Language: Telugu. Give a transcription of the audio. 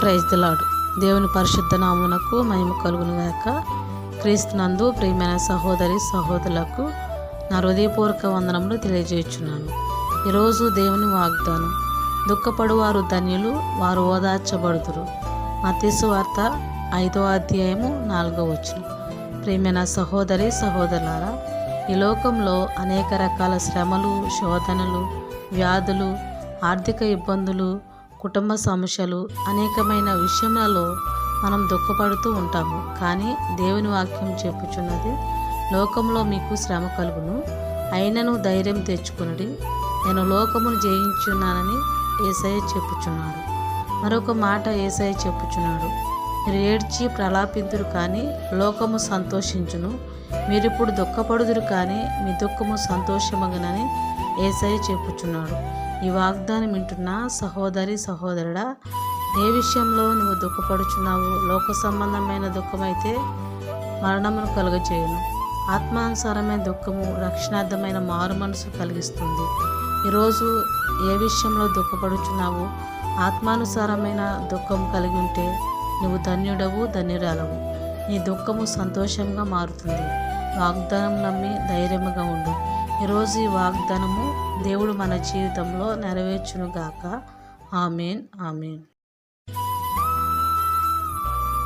ప్రైజ్ దిలాడు దేవుని పరిశుద్ధ నామునకు మహిమ కలుగును గాక. క్రీస్తునందు ప్రియమైన సహోదరి సహోదరులకు నా హృదయపూర్వక వందనములు తెలియజేయుచున్నాను. ఈరోజు దేవుని వాగ్దానం దుఃఖపడువారు ధన్యులు వారు ఓదార్చబడుదురు. మతీసు వార్త ఐదో అధ్యాయము నాలుగో వచ్చును ప్రియమైన సహోదరి సహోదరులారా ఈ లోకంలో అనేక రకాల శ్రమలు శోధనలు వ్యాధులు ఆర్థిక ఇబ్బందులు కుటుంబ సమస్యలు అనేకమైన విషయములలో మనం దుఃఖపడుతూ ఉంటాము. కానీ దేవుని వాక్యం చెప్పుచున్నది లోకంలో మీకు శ్రమ కలుగును. అయినను ధైర్యం తెచ్చుకునడి. నేను లోకమును జయించున్నానని ఏసయ్య చెప్పుచున్నాడు. మరొక మాట ఏసయ్య చెప్పుచున్నాడు మీరు ఏడ్చి ప్రలాపింతురు కానీ లోకము సంతోషించును. మీరిప్పుడు దుఃఖపడుదురు కానీ మీ దుఃఖము సంతోషమగనని ఏసయ్య చెప్పుచున్నాడు. ఈ వాగ్దానం వింటున్న సహోదరి సహోదరుడా ఏ విషయంలో నువ్వు దుఃఖపడుచున్నావు? లోక సంబంధమైన దుఃఖమైతే మరణమును కలుగజేయను ఆత్మానుసారమైన దుఃఖము రక్షణార్థమైన మారు మనసు కలిగిస్తుంది. ఈరోజు ఏ విషయంలో దుఃఖపడుచున్నావు? ఆత్మానుసారమైన దుఃఖం కలిగి ఉంటే నువ్వు ధన్యుడవు ధన్యురాలవు. నీ దుఃఖము సంతోషంగా మారుతుంది. వాగ్దానం నమ్మి ధైర్యముగా ఉండు. ఈరోజు ఈ వాగ్దానము దేవుడు మన జీవితంలో నెరవేర్చునుగాక. ఆమెన్ ఆమెన్.